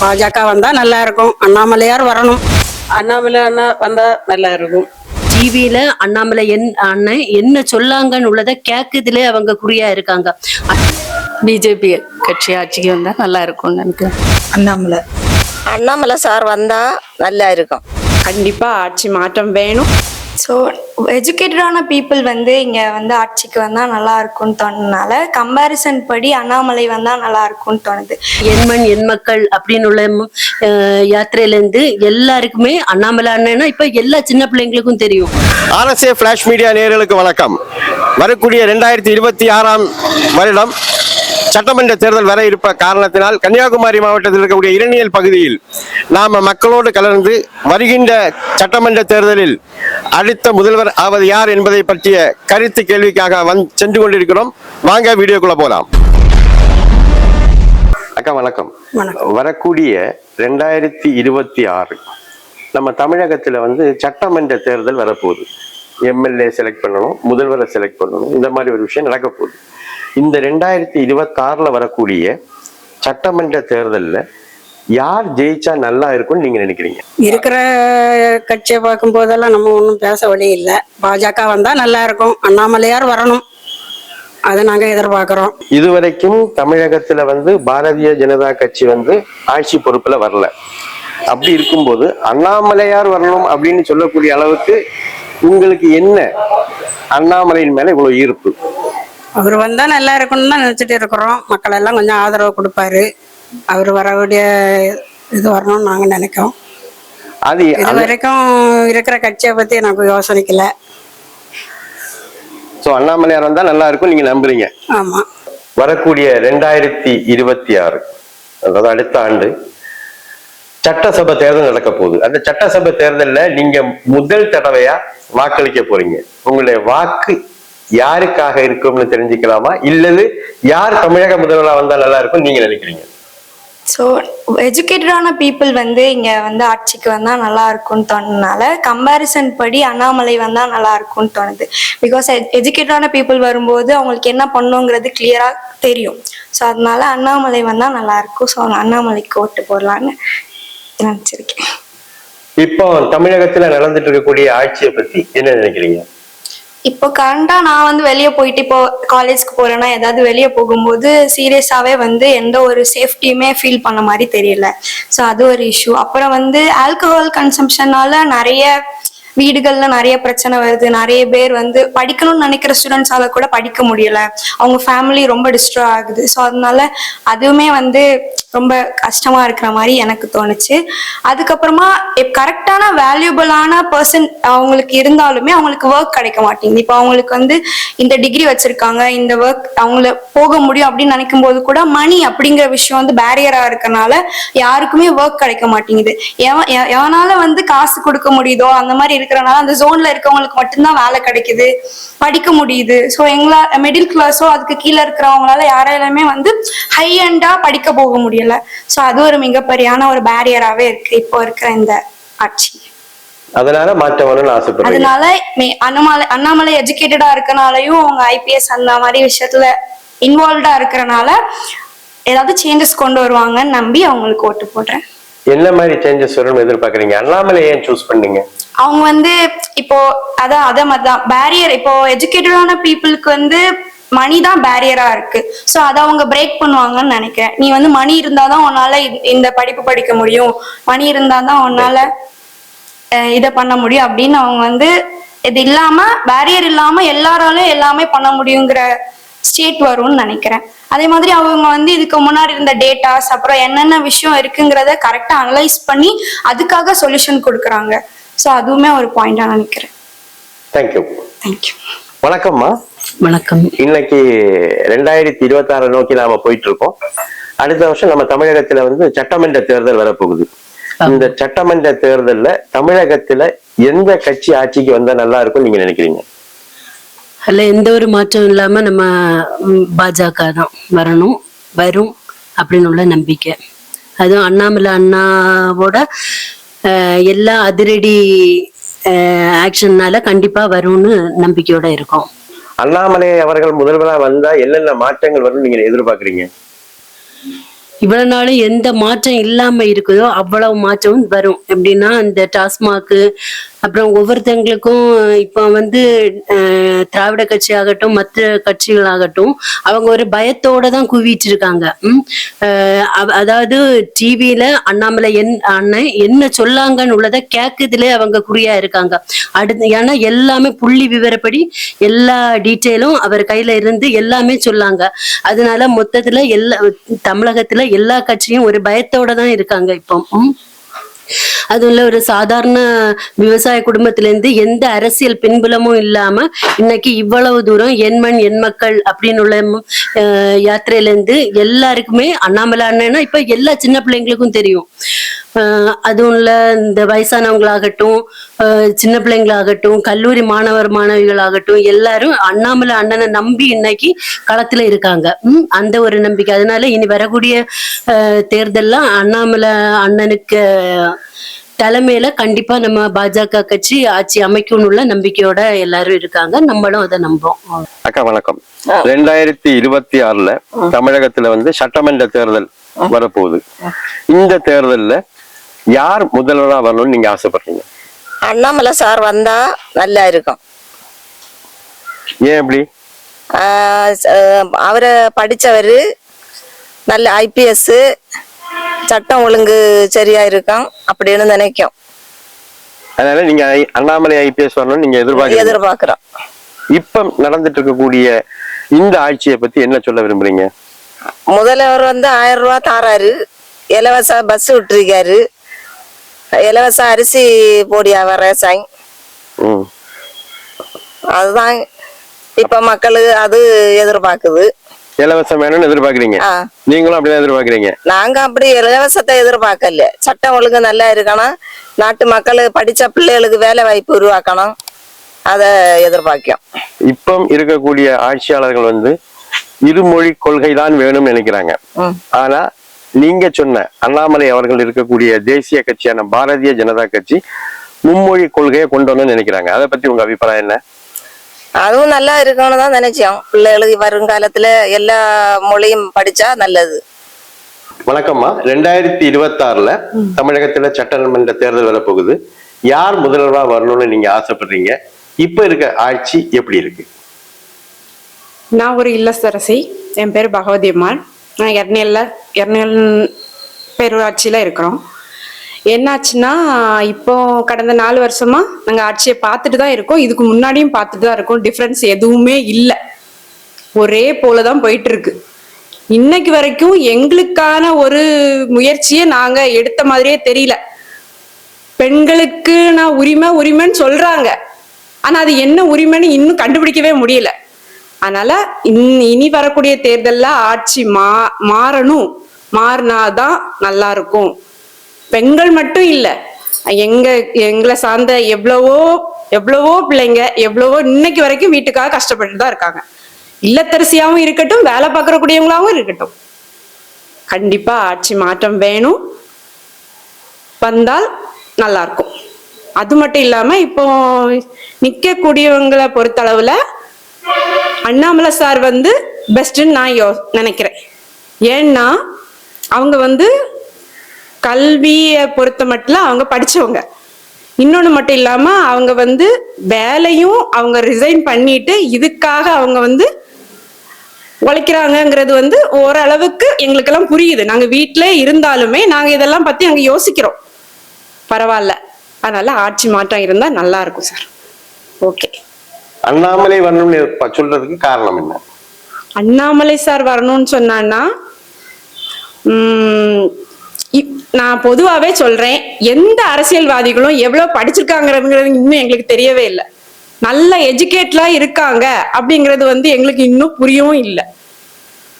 பாஜக வந்தா நல்லா இருக்கும் அண்ணாமலையார் வரணும். அண்ணாமலை அண்ணா வந்தா நல்லா இருக்கும் டிவியில அண்ணாமலை என் அண்ணன் என்ன சொல்லாங்கன்னு உள்ளதை கேக்குதுல அவங்க குறியா இருக்காங்க. பிஜேபி கட்சி ஆட்சிக்கு வந்தா நல்லா இருக்கும்னு நினைக்கிறேன். அண்ணாமலை. அண்ணாமலை சார் வந்தா நல்லா இருக்கும் கண்டிப்பா ஆட்சி மாற்றம் வேணும். ஸோ எஜுகேட்டடான பீப்புள் வந்து இங்கே வந்து ஆட்சிக்கு வந்தால் நல்லா இருக்கும்னு தோணுனால கம்பேரிசன் படி அண்ணாமலை வந்தால் நல்லா இருக்கும்னு தோணுது. எண்மண் எண் மக்கள் அப்படின்னு உள்ள அஹ், யாத்திரையில இருந்து எல்லாருக்குமே அண்ணாமலை அண்ணன்னா இப்ப எல்லா சின்ன பிள்ளைங்களுக்கும் தெரியும். ஆர்எஸ்ஏ ஃபிளாஷ் மீடியா நேயர்களுக்கு வணக்கம். வரக்கூடிய ரெண்டாயிரத்தி இருபத்தி ஆறாம் வருடம் சட்டமன்ற தேர்தல் வர இருப்ப காரணத்தினால் கன்னியாகுமரி மாவட்டத்தில் இருக்கக்கூடிய இரணியல் பகுதியில் நாம மக்களோடு கலந்து வருகின்ற சட்டமன்ற தேர்தலில் அடுத்த முதல்வர் ஆவது யார் என்பதை பற்றிய கருத்து கேள்விக்காக வந் சென்று கொண்டிருக்கிறோம். வாங்க வீடியோக்குள்ள போலாம். அக்கா வணக்கம். வணக்கம். வரக்கூடிய ரெண்டாயிரத்தி இருபத்தி ஆறு நம்ம தமிழகத்துல வந்து சட்டமன்ற தேர்தல் வரப்போகுது. எம்எல்ஏ செலக்ட் பண்ணணும் முதல்வரை செலக்ட் பண்ணணும் இந்த மாதிரி ஒரு விஷயம் நடக்க போகுது. இந்த ரெண்டாயிரத்தி இருபத்தாறுல வரக்கூடிய சட்டமன்ற தேர்தல்ல யார் ஜெயிச்சா நல்லா இருக்கும்னு நீங்க நினைக்கிறீங்க? இருக்கிற கட்சியை பார்க்கும் போதெல்லாம் நம்ம ஒன்றும் பேச வழி இல்லை. பாஜக வந்தா நல்லா இருக்கும். அண்ணாமலையார் வரணும்? அதை நாங்க எதிர்பார்க்கிறோம். இதுவரைக்கும் தமிழகத்துல வந்து பாரதிய ஜனதா கட்சி வந்து ஆட்சி பொறுப்புல வரல. அப்படி இருக்கும்போது அண்ணாமலையார் வரணும் அப்படின்னு சொல்லக்கூடிய அளவுக்கு உங்களுக்கு என்ன அண்ணாமலையின் மேல இவ்வளவு ஈர்ப்பு? அவர் வந்தா நல்லா இருக்கும்னு தான் நினைச்சிட்டு இருக்கிறோம். மக்கள் எல்லாம் கொஞ்சம் ஆதரவு கொடுப்பாரு. அவர் வரக்கூடிய இது வரணும்னு நாங்க நினைக்கிறோம். அது இது வரைக்கும் இருக்கிற கட்சியை பத்தி எனக்கு யோசனைக்கல. சோ அண்ணாமலையார் வந்தா நல்லா இருக்கும் நீங்க நம்புறீங்க. ஆமா. வரக்கூடிய ரெண்டாயிரத்தி இருபத்தி ஆறு அதாவது அடுத்த ஆண்டு சட்டசபை தேர்தல் நடக்க போகுது. அந்த சட்டசபை தேர்தல்ல நீங்க முதல் தடவையா வாக்களிக்க போறீங்க. உங்களுடைய வாக்கு யாருக்காக இருக்கும்னு தெரிஞ்சுக்கலாமா? இல்லது யார் தமிழக முதல்வரா வந்தா நல்லா இருக்கும் நீங்க நினைக்கிறீங்க? ஸோ எஜுகேட்டடான பீப்புள் வந்து இங்கே வந்து ஆட்சிக்கு வந்தால் நல்லா இருக்கும்னு தோணுனால கம்பேரிசன் படி அண்ணாமலை வந்தால் நல்லா இருக்கும்னு தோணுது பிகாஸ் எஜுகேட்டடான பீப்புள் வரும்போது அவங்களுக்கு என்ன பண்ணுங்கிறது கிளியராக தெரியும். ஸோ அதனால அண்ணாமலை வந்தால் நல்லா இருக்கும் ஸோ அண்ணாமலைக்கு ஓட்டு போடலான்னு நினச்சிருக்கேன். இப்போ தமிழகத்துல நடந்துட்டு இருக்கக்கூடிய ஆட்சியை பத்தி என்ன நினைக்கிறீங்க? இப்போ கரண்டா நான் வந்து வெளியே போயிட்டு இப்போ காலேஜ்க்கு போறேன்னா ஏதாவது வெளியே போகும்போது சீரியஸாவே வந்து எந்த ஒரு சேஃப்டியுமே ஃபீல் பண்ண மாதிரி தெரியல. ஸோ அது ஒரு இஷ்யூ அப்புறம் வந்து ஆல்கஹால் கன்சம்ஷனால நிறைய வீடுகள்ல நிறைய பிரச்சனை வருது. நிறைய பேர் வந்து படிக்கணும்னு நினைக்கிற ஸ்டூடெண்ட்ஸால கூட படிக்க முடியல. அவங்க ஃபேமிலி ரொம்ப டிஸ்ட்ராய் ஆகுது. ஸோ அதனால அதுவுமே வந்து ரொம்ப கஷ்டமா இருக்கிற மாதிரி எனக்கு தோணுச்சு. அதுக்கப்புறமா கரெக்டான வேல்யூபிளான பர்சன் அவங்களுக்கு இருந்தாலுமே அவங்களுக்கு ஒர்க் கிடைக்க மாட்டேங்குது. இப்போ அவங்களுக்கு வந்து இந்த டிகிரி வச்சிருக்காங்க இந்த ஒர்க் அவங்கள போக முடியும் அப்படின்னு நினைக்கும் போது கூட மணி அப்படிங்கிற விஷயம் வந்து பேரியரா இருக்கனால யாருக்குமே ஒர்க் கிடைக்க மாட்டேங்குது. எவன் எவனால வந்து காசு கொடுக்க முடியுதோ அந்த மாதிரி இருக்கிறனால அந்த ஜோன்ல இருக்கவங்களுக்கு மட்டும்தான் வேலை கிடைக்குது. படிக்க முடியுது. ஸோ எங்களா மிடில் கிளாஸோ அதுக்கு கீழே இருக்கிறவங்களால யாராலுமே வந்து ஹை அண்டா படிக்க போக முடியல. ஸோ அது ஒரு மிகப்பெரியான ஒரு பேரியராகவே இருக்கு. இப்போ இருக்கிற இந்த ஆட்சி. அதனால மாற்றம் வரணும்னு ஆசைப்படுறீங்க. அதனால அண்ணாமலை அண்ணாமலை எஜுகேட்டடா இருக்கனாலயும் அவங்க ஐபிஎஸ் அந்த மாதிரி விஷயத்துல இன்வால்வ்டா இருக்கறனால ஏதாவது சேஞ்சஸ் கொண்டு வருவாங்கன்னு நம்பி அவங்களுக்கு ஓட்டு போடுறேன். என்ன மாதிரி சேஞ்சஸ் வரும்னு எதிர்பார்க்கறீங்க? அண்ணாமலை ஏன் சூஸ் பண்ணீங்க? அவங்க வந்து இப்போ அதான் அத மாதிரிதான். பேரியர் இப்போ எஜுகேட்டடான பீப்புளுக்கு வந்து மணி தான் பேரியரா இருக்கு. ஸோ அதை அவங்க பிரேக் பண்ணுவாங்கன்னு நினைக்கிறேன். நீ வந்து மணி இருந்தாதான் உன்னால இந்த- படிப்பு படிக்க முடியும். மணி இருந்தாதான் உன்னால இதை பண்ண முடியும். அப்படின்னு அவங்க வந்து இது இல்லாம பேரியர் இல்லாம எல்லாராலும் எல்லாமே பண்ண முடியுங்கிற ஸ்டேட் வரும்னு நினைக்கிறேன். அதே மாதிரி அவங்க வந்து இதுக்கு முன்னாடி இருந்த டேட்டாஸ் அப்புறம் என்னென்ன விஷயம் இருக்குங்கிறத கரெக்டா அனலைஸ் பண்ணி அதுக்காக சொல்யூஷன் கொடுக்குறாங்க. ஸோ அதுவுமே ஒரு பாயிண்டா நினைக்கிறேன். தேங்க்யூ தேங்க்யூ வணக்கம்மா. வணக்கம். இன்னைக்கு ரெண்டாயிரத்தி இருபத்தி ஆறு நோக்கி நாம போயிட்டு இருக்கோம் அடுத்த வருஷம் நம்ம தமிழகத்துல வந்து சட்டமன்ற தேர்தல் வரப்போகுது. இந்த சட்டமன்ற தேர்தல்ல தமிழகத்துல எந்த கட்சி ஆட்சிக்கு வந்தா நல்லா இருக்கும் நீங்க நினைக்கிறீங்க? அதுல எந்த ஒரு மாற்றம் இல்லாம நம்ம பாஜக தான் வரணும் வரும் அப்படின்னு உள்ள நம்பிக்கை. அதுவும் அண்ணாமலை அண்ணாவோட எல்லா அதிரடி ஆக்ஷன்னால கண்டிப்பா வரும்னு நம்பிக்கையோட இருக்கும். அண்ணாமலை அவர்கள் முதல்வரா வந்தா என்னென்ன மாற்றங்கள் வரும் நீங்க எதிர்பார்க்குறீங்க? இவ்வளவு நாளும் எந்த மாற்றம் இல்லாம இருக்குதோ அவ்வளவு மாற்றம் வரும். எப்படின்னா இந்த டாஸ்மாக்கு அப்புறம் ஒவ்வொருத்தவங்களுக்கும் இப்போ வந்து திராவிட கட்சி ஆகட்டும் மற்ற கட்சிகள் ஆகட்டும் அவங்க ஒரு பயத்தோட தான் குவிட்டு இருக்காங்க அதாவது டிவியில அண்ணாமலை என் அண்ணன் என்ன சொல்லாங்கன்னு உள்ளதை கேட்கறதுல அவங்க குறியா இருக்காங்க. அடுத்து ஏன்னா எல்லாமே புள்ளி விவரப்படி எல்லா டீட்டெயிலும் அவர் கையில இருந்து எல்லாமே சொல்லாங்க. அதனால மொத்தத்துல எல்லா தமிழகத்துல எல்லா கட்சியும் ஒரு பயத்தோட தான் இருக்காங்க இப்போ. அதுவும் இல்ல ஒரு சாதாரண விவசாய குடும்பத்திலேருந்து எந்த அரசியல் பின்புலமும் இல்லாம இன்னைக்கு இவ்வளவு தூரம் என் மண் என் மக்கள் அப்படின்னு உள்ள அஹ், யாத்திரையில இருந்து எல்லாருக்குமே அண்ணாமலை அண்ணன்னா இப்ப எல்லா சின்ன பிள்ளைங்களுக்கும் தெரியும். அதுவும் இல்ல இந்த வயசானவங்களாகட்டும் சின்ன பிள்ளைங்களாகட்டும் கல்லூரி மாணவர் மாணவிகளாகட்டும் எல்லாரும் அண்ணாமலை அண்ணனை நம்பி இன்னைக்கு களத்துல இருக்காங்க. அந்த ஒரு நம்பிக்கை. அதனால இனி வரக்கூடிய அஹ், தேர்தல்லாம் அண்ணாமலை அண்ணனுக்கு தலைமையில கண்டிப்பா நம்ம பாஜக கட்சி ஆட்சி அமைக்கும்னு உள்ள நம்பிக்கையோட எல்லாரும் இருக்காங்க. நம்மளும் அதை நம்புறோம். அக்கா வணக்கம். ரெண்டாயிரத்தி இருபத்தி ஆறுல தமிழகத்துல வந்து சட்டமன்ற தேர்தல் வரப்போகுது. இந்த தேர்தல்ல யார் முதல்வரா வரணும்னு நீங்க ஆசைப்படுறீங்க? அண்ணாமலை சார் வந்தா நல்லா இருக்கும். ஏன் ச- அவரை படிச்சவர் நல்ல ஐபிஎஸ் சட்டம் ஒழுங்கு சரியா இருக்கும் அப்படின்னு நினைக்கும். அதனால நீங்க அண்ணாமலை ஐபிஎஸ் வரணும்னு நீங்க எதிர்பார்க்கறீங்க. எதிர்பார்க்கிறோம். இப்ப நடந்துட்டு இருக்கக்கூடிய இந்த ஆட்சியை பத்தி என்ன சொல்ல விரும்புறீங்க? முதல்வர் வந்து ஆயிரம் ரூபா தாராரு. இலவச பஸ் விட்டுருக்காரு. இலவச அரிசி போடியா ரேசாய் ம். அதுதான் இப்ப மக்கள் அது எதிர்பார்க்குது இலவசம் வேணும்னு எதிர்பார்க்கறீங்க. நீங்களும் அப்படிதான் எதிர்பார்க்கறீங்க நாங்க அப்படி இலவசத்தை எதிர்பார்க்கல. சட்டம் ஒழுங்கு நல்லா இருக்கணும். நாட்டு மக்கள் படிச்ச பிள்ளைகளுக்கு வேலை வாய்ப்பு உருவாக்கணும். அதை எதிர்பார்க்கும். இப்போ இருக்கக்கூடிய ஆட்சியாளர்கள் வந்து இருமொழி கொள்கை தான் வேணும்னு நினைக்கிறாங்க. ஆனா நீங்க சொன்ன அண்ணாமலை அவர்கள் இருக்கக்கூடிய தேசிய கட்சியான பாரதிய ஜனதா கட்சி மும்மொழி கொள்கையை கொண்டு வரணும்னு நினைக்கிறாங்க. அதை பத்தி உங்க அபிப்பிராயம் என்ன? அதுவும் நல்லா இருக்கணும்னு தான் நினைச்சோம். பிள்ளைகளுக்கு வருங்காலத்துல எல்லா மொழியும் படிச்சா நல்லது. வணக்கம்மா. ரெண்டாயிரத்தி இருபத்தி ஆறுல தமிழகத்துல சட்டமன்ற தேர்தல் வரப்போகுது யார் முதல்வரா வரணும்னு நீங்க ஆசைப்படுறீங்க? இப்ப இருக்க ஆட்சி எப்படி இருக்கு? நான் ஒரு இல்லத்தரசி என் பேர் பகவதி அம்மாள். எர்நேலில் எர்நேல் பேரூராட்சியில் இருக்கிறோம். என்னாச்சுன்னா இப்போ கடந்த நாலு வருஷமா நாங்கள் ஆட்சியை பார்த்துட்டு தான் இருக்கோம். இதுக்கு முன்னாடியும் பார்த்துட்டு தான் இருக்கோம். டிஃப்ரென்ஸ் எதுவுமே இல்லை. ஒரே போல தான் போயிட்டு இருக்கு. இன்னைக்கு வரைக்கும் எங்களுக்கான ஒரு முயற்சியை நாங்கள் எடுத்த மாதிரியே தெரியல. பெண்களுக்கு நான் உரிமை உரிமைன்னு சொல்றாங்க. ஆனா அது என்ன உரிமைன்னு இன்னும் கண்டுபிடிக்கவே முடியல. அதனால இன்- இனி வரக்கூடிய தேர்தல்ல ஆட்சி மா மாறணும். மாறினாதான் நல்லா இருக்கும் பெண்கள் மட்டும் இல்ல. எங்க எங்களை சார்ந்த எவ்வளவோ எவ்வளவோ பிள்ளைங்க எவ்வளவோ இன்னைக்கு வரைக்கும் வீட்டுக்காக கஷ்டப்பட்டு தான் இருக்காங்க. இல்லத்தரசியாவும் இருக்கட்டும் வேலை பார்க்கறக்கூடியவங்களாவும் இருக்கட்டும். கண்டிப்பா ஆட்சி மாற்றம் வேணும். வந்தால் நல்லா இருக்கும் அது மட்டும் இல்லாம இப்போ நிக்கக்கூடியவங்களை பொறுத்தளவுல அண்ணாமலை சார் வந்து பெஸ்ட்டுன்னு நான் யோ நினைக்கிறேன். ஏன்னா அவங்க வந்து கல்வியை பொறுத்த மட்டும் அவங்க படித்தவங்க இன்னொன்று மட்டும் இல்லாமல் அவங்க வந்து வேலையும் அவங்க ரிசைன் பண்ணிட்டு இதுக்காக அவங்க வந்து உழைக்கிறாங்கங்கிறது வந்து ஓரளவுக்கு எங்களுக்கெல்லாம் புரியுது. நாங்கள் வீட்டிலே இருந்தாலுமே நாங்கள் இதெல்லாம் பற்றி அங்கே யோசிக்கிறோம். பரவாயில்ல. அதனால ஆட்சி மாற்றம் இருந்தால் நல்லா இருக்கும் சார். அண்ணாமலை வரணும்னு சொல்றதுக்கு காரணம் என்ன? அண்ணாமலை சார் வரணும்னு சொன்னான்னா உம், இப்- நான் பொதுவாவே சொல்றேன் எந்த அரசியல்வாதிகளும் எவ்வளவு படிச்சிருக்காங்கிறதுங்கிறது இன்னும் எங்களுக்கு தெரியவே இல்லை. நல்ல எஜுகேட்லாம் இருக்காங்க அப்படிங்கிறது வந்து எங்களுக்கு இன்னும் புரியவும் இல்லை.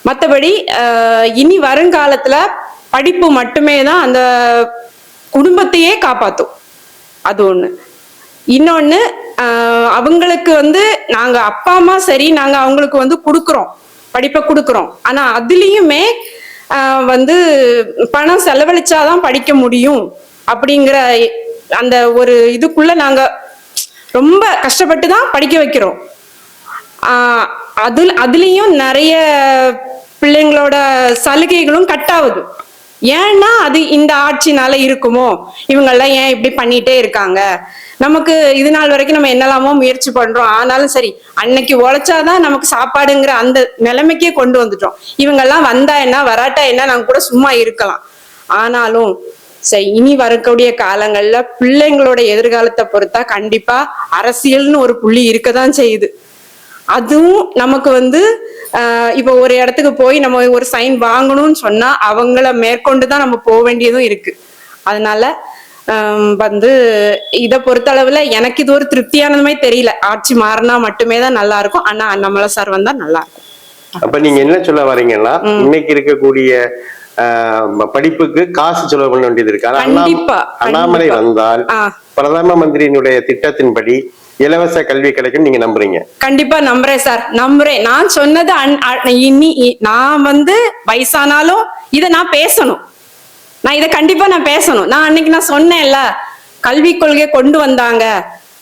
மற்றபடி இனி வருங்காலத்துல படிப்பு மட்டுமே தான் அந்த குடும்பத்தையே காப்பாத்தும். அது ஒண்ணு. இன்னொன்னு அவங்களுக்கு வந்து நாங்க அப்பா அம்மா சரி நாங்க அவங்களுக்கு வந்து கொடுக்குறோம். படிப்பை கொடுக்குறோம். ஆனா அதுலயுமே வந்து பணம் செலவழிச்சாதான் படிக்க முடியும் அப்படிங்கிற அந்த ஒரு இதுக்குள்ள நாங்க ரொம்ப கஷ்டப்பட்டு தான் படிக்க வைக்கிறோம். அது அதுலயும் நிறைய பிள்ளைங்களோட சலுகைகளும் கட் ஆகுது. ஏன்னா அது இந்த ஆட்சினால இருக்குமோ? இவங்கெல்லாம் ஏன் இப்படி பண்ணிட்டே இருக்காங்க? நமக்கு இது நாள் வரைக்கும் நம்ம என்னெல்லாமோ முயற்சி பண்றோம். ஆனாலும் சரி அன்னைக்கு உழைச்சாதான் நமக்கு சாப்பாடுங்கிற அந்த நிலைமைக்கே கொண்டு வந்துட்டோம். இவங்கெல்லாம் வந்தா என்ன வராட்டா என்ன நாங்க கூட சும்மா இருக்கலாம். ஆனாலும் சரி இனி வரக்கூடிய காலங்கள்ல பிள்ளைங்களோட எதிர்காலத்தை பொறுத்தா கண்டிப்பா அரசியல்னு ஒரு புள்ளி இருக்கதான் செய்யுது. அதுவும் நமக்கு வந்து ஆஹ் இப்போ ஒரு இடத்துக்கு போய் நம்ம ஒரு சைன் வாங்கணும்னு சொன்னா அவங்கள மேற்கொண்டு தான் நம்ம போக வேண்டியதும் இருக்கு. அதனால வந்து இதை பொறுத்தளவுல எனக்கு இது ஒரு திருப்தியானதுமே தெரியல. ஆட்சி மாறினா மட்டுமே தான் நல்லா இருக்கும் ஆனா அண்ணாமலை சார் வந்தா நல்லா இருக்கும் அப்ப நீங்க என்ன சொல்ல வரீங்கன்னா இன்னைக்கு இருக்கக்கூடிய படிப்புக்கு காசு செலவு பண்ண வேண்டியது இருக்கு. அண்ணாமலை. வந்தால். பிரதம மந்திரியினுடைய திட்டத்தின்படி இலவச கல்வி கிடைக்கும் நீங்க நம்புறீங்க. கண்டிப்பா நம்புறேன் சார். நம்புறேன். நான் சொன்னது இனி நான் வந்து வயசானாலும் இதை நான் பேசணும். நான் இதை கண்டிப்பா நான் பேசணும். நான் அன்னைக்கு நான் சொன்னேன்ல கல்விக் கொள்கையை கொண்டு வந்தாங்க.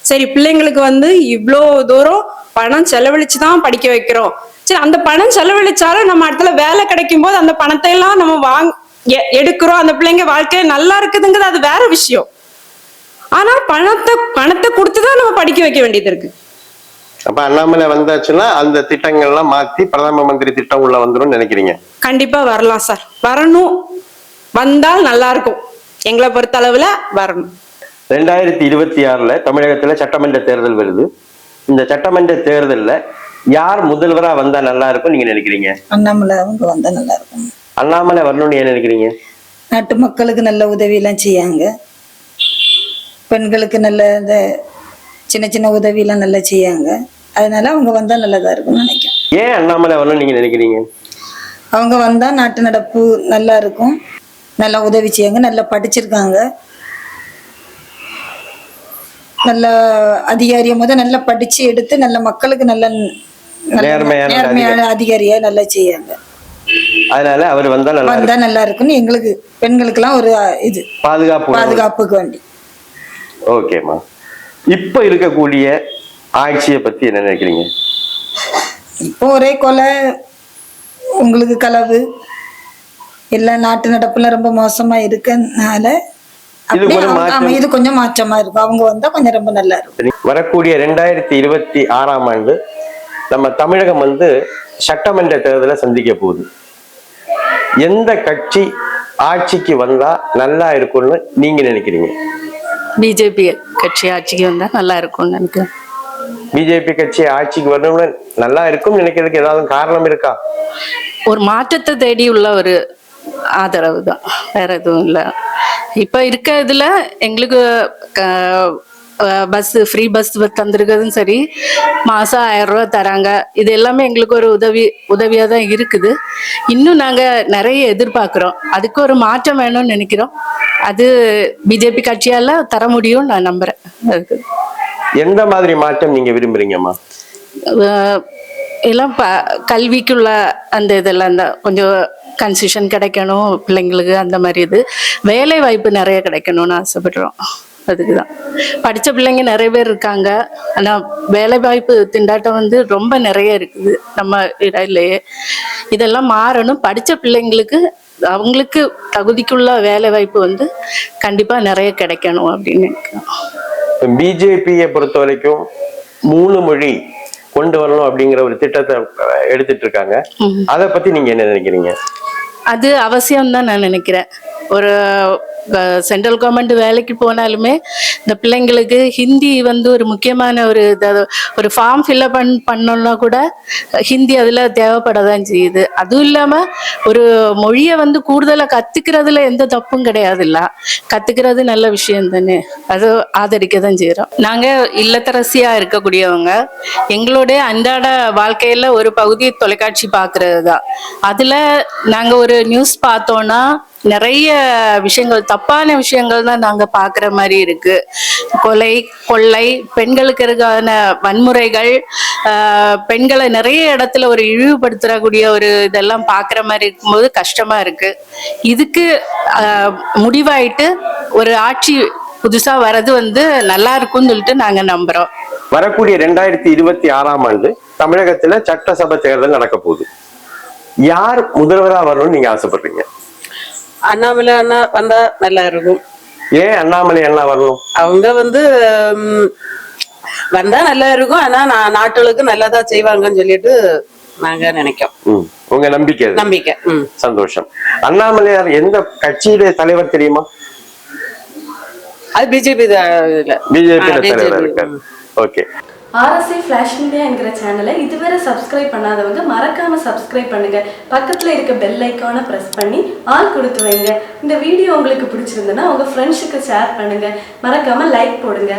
சரி பிள்ளைங்களுக்கு வந்து இவ்வளோ தூரம் பணம் செலவழிச்சு தான் படிக்க வைக்கிறோம். சரி அந்த பணம் செலவழிச்சாலும் நம்ம இடத்துல வேலை கிடைக்கும் போது அந்த பணத்தை எல்லாம் நம்ம வாங் எடுக்கிறோம். அந்த பிள்ளைங்க வாழ்க்கை நல்லா இருக்குதுங்கிறது அது வேற விஷயம். ஆனா பணத்தை பணத்தை கொடுத்து தான் நம்ம படிக்க வைக்க வேண்டியது இருக்கு. அப்ப அண்ணாமலை வந்தாச்சுன்னா அந்த திட்டங்கள்லாம் மாத்தி பிரதம மந்திரி திட்டம் உள்ள வந்துரும் நினைக்கிறீங்க? கண்டிப்பா வரலாம் சார். வரணும். வந்தால் நல்லா இருக்கும் எங்களை பொறுத்த அளவுல வரணும். ரெண்டாயிரத்தி இருபத்தி ஆறுல தமிழகத்துல சட்டமன்ற தேர்தல் வருது. இந்த சட்டமன்ற தேர்தல்ல யார் முதல்வரா வந்தா நல்லா இருக்கும் நீங்க நினைக்கிறீங்க? அண்ணாமலை அவங்க வந்தா நல்லா இருக்கும் அண்ணாமலை வரணும்னு ஏன் நினைக்கிறீங்க? நாட்டு மக்களுக்கு நல்ல உதவியெல்லாம் செய்யாங்க. பெண்களுக்கு நல்ல இந்த சின்ன சின்ன உதவியெல்லாம் நல்லா செய்யாங்க. அதனால அவங்க வந்தா நல்லதா இருக்கும்னு நினைக்கிறேன். ஏன் அண்ணாமலை வரணும்னு நீங்க நினைக்கிறீங்க? அவங்க வந்தா நாட்டு நடப்பு நல்லா இருக்கும் நல்லா உதவி செய்யாங்க. நல்லா படிச்சிருக்காங்க. நல்ல அதிகாரியை முத நல்லா படிச்சு எடுத்து நல்ல மக்களுக்கு நல்ல நல்ல நேர்மையான அதிகாரியா நல்லா செய்யாங்க. அதனால அவர் வந்தா நல்லா வந்தா நல்லா இருக்கும்னு எங்களுக்கு பெண்களுக்கெல்லாம் ஒரு அஹ், இது. பாதுகாப்பு. பாதுகாப்புக்கு வேண்டி. ஓகேம்மா இப்ப இருக்கக்கூடிய ஆட்சியை பத்தி என்ன நினைக்கிறீங்க? இப்போ ஒரே கொலை உங்களுக்கு களவு எல்லாம் நாட்டு நடப்புல ரொம்ப மோசமா இருக்கனால இது கொஞ்சம் மாற்றமா. இருக்கும். அவங்க வந்தா கொஞ்சம் ரொம்ப நல்லா இருக்கும். வரக்கூடிய ரெண்டாயிரத்தி இருபத்தி ஆறாம் ஆண்டு நம்ம தமிழகம் வந்து சட்டமன்ற தேர்தலை சந்திக்க போகுது. எந்த கட்சி ஆட்சிக்கு வந்தா நல்லா இருக்கும்னு நீங்க நினைக்கிறீங்க? பிஜேபி கட்சி ஆட்சிக்கு வந்தா நல்லா இருக்கும்னு நினைக்கிறேன் பிஜேபி கட்சி ஆட்சிக்கு வரணும்னு நல்லா இருக்கும் நினைக்கிறதுக்கு ஏதாவது காரணம் இருக்கா? ஒரு மாற்றத்தை தேடி உள்ள ஒரு ஆதரவு தான் வேற எதுவும் இல்லை. இப்போ இருக்க இதுல எங்களுக்கு பஸ் ஃப்ரீ பஸ் தந்திருக்கிறதும் சரி மாசம் ஆயிரம் ரூபாய் தராங்க. இது எல்லாமே எங்களுக்கு ஒரு உதவி உதவியா தான் இருக்குது. இன்னும் நாங்க நிறைய எதிர்பார்க்கிறோம். அதுக்கு ஒரு மாற்றம் வேணும்னு நினைக்கிறோம். அது பிஜேபி கட்சியால தர முடியும்னு நான் நம்புறேன். அதுக்கு. எந்த மாதிரி மாற்றம் நீங்க விரும்புறீங்கம்மா? அஹ் எல்லாம் ப கல்விக்குள்ள அந்த இதெல்லாம் தான். கொஞ்சம் கன்சிஷன் கிடைக்கணும் பிள்ளைங்களுக்கு அந்த மாதிரி இது. வேலை வாய்ப்பு நிறைய கிடைக்கணும்னு ஆசைப்படுறோம். அதுக்கு தான் படித்த பிள்ளைங்க நிறைய பேர் இருக்காங்க. ஆனால் வேலை வாய்ப்பு திண்டாட்டம் வந்து ரொம்ப நிறைய இருக்குது நம்ம இடையிலேயே. இதெல்லாம் மாறணும். படித்த பிள்ளைங்களுக்கு அவங்களுக்கு தகுதிக்குள்ள வேலை வாய்ப்பு வந்து கண்டிப்பாக நிறைய கிடைக்கணும் அப்படின்னு பிஜேபியை பொறுத்த வரைக்கும் மூணு மொழி கொண்டு வரணும் அப்படிங்கிற ஒரு திட்டத்தை எடுத்துட்டு இருக்காங்க அதை பத்தி நீங்க என்ன நினைக்கிறீங்க? அது அவசியம் தான் நான் நினைக்கிறேன். ஒரு சென்ட்ரல் கவர்மெண்ட் வேலைக்கு போனாலுமே இந்த பிள்ளைங்களுக்கு ஹிந்தி வந்து ஒரு முக்கியமான ஒரு ஒரு ஃபார்ம் ஃபில்அப் பண் பண்ணோம்னா கூட ஹிந்தி அதில் தேவைப்பட தான் செய்யுது. அதுவும் இல்லாமல் ஒரு மொழியை வந்து கூடுதலாக கற்றுக்கிறதுல எந்த தப்பும் கிடையாது இல்லை கற்றுக்கிறது நல்ல விஷயம் தானே. அது ஆதரிக்க தான் செய்கிறோம் நாங்கள் இல்லத்தரசியாக இருக்கக்கூடியவங்க எங்களுடைய அன்றாட வாழ்க்கையில் ஒரு பகுதி தொலைக்காட்சி பார்க்கறது தான் அதில் நாங்கள் ஒரு நியூஸ் பார்த்தோன்னா நிறைய விஷயங்கள் தப்பான விஷயங்கள் தான் நாங்க பாக்குற மாதிரி இருக்கு. கொலை கொள்ளை பெண்களுக்கு இருக்கான வன்முறைகள் பெண்களை நிறைய இடத்துல ஒரு இழிவுபடுத்துறக்கூடிய ஒரு இதெல்லாம் பாக்குற மாதிரி இருக்கும்போது கஷ்டமா இருக்கு. இதுக்கு முடிவாயிட்டு ஒரு ஆட்சி புதுசா வர்றது வந்து நல்லா இருக்கும்னு சொல்லிட்டு நாங்க நம்புறோம். வரக்கூடிய ரெண்டாயிரத்தி இருபத்தி ஆறாம் ஆண்டு தமிழகத்துல சட்டசபை தேர்தல் நடக்க போகுது. யார் முதல்வரா வரணும்னு நீங்க ஆசைப்படுறீங்க? அண்ணாமலை அண்ணா வந்தா நல்லா இருக்கும் ஏன் அண்ணாமலை அண்ணா வரணும்? அவங்க வந்து வந்தா நல்லா இருக்கும் ஆனா நான் நாட்டுகளுக்கு நல்லதா செய்வாங்கன்னு சொல்லிட்டு நாங்க நினைக்கிறோம். ம். உங்க நம்பிக்கை. நம்பிக்கை சந்தோஷம். அண்ணாமலையார் எந்த கட்சியுடைய தலைவர் தெரியுமா? அது பிஜேபி பிஜேபி தலைவர் இருக்கார். ஓகே. ஆர்எஸ்ஐ ஃப்ளாஷ் மீடியா என்கிற சேனலை இதுவரை சப்ஸ்கிரைப் பண்ணாதவங்க மறக்காம சப்ஸ்கிரைப் பண்ணுங்க. பக்கத்துல இருக்க பெல் ஐக்கானை பிரஸ் பண்ணி ஆல் கொடுத்து வைங்க. இந்த வீடியோ உங்களுக்கு பிடிச்சிருந்ததுன்னா உங்க ஃப்ரெண்ட்ஸுக்கு ஷேர் பண்ணுங்க. மறக்காம லைக் போடுங்க.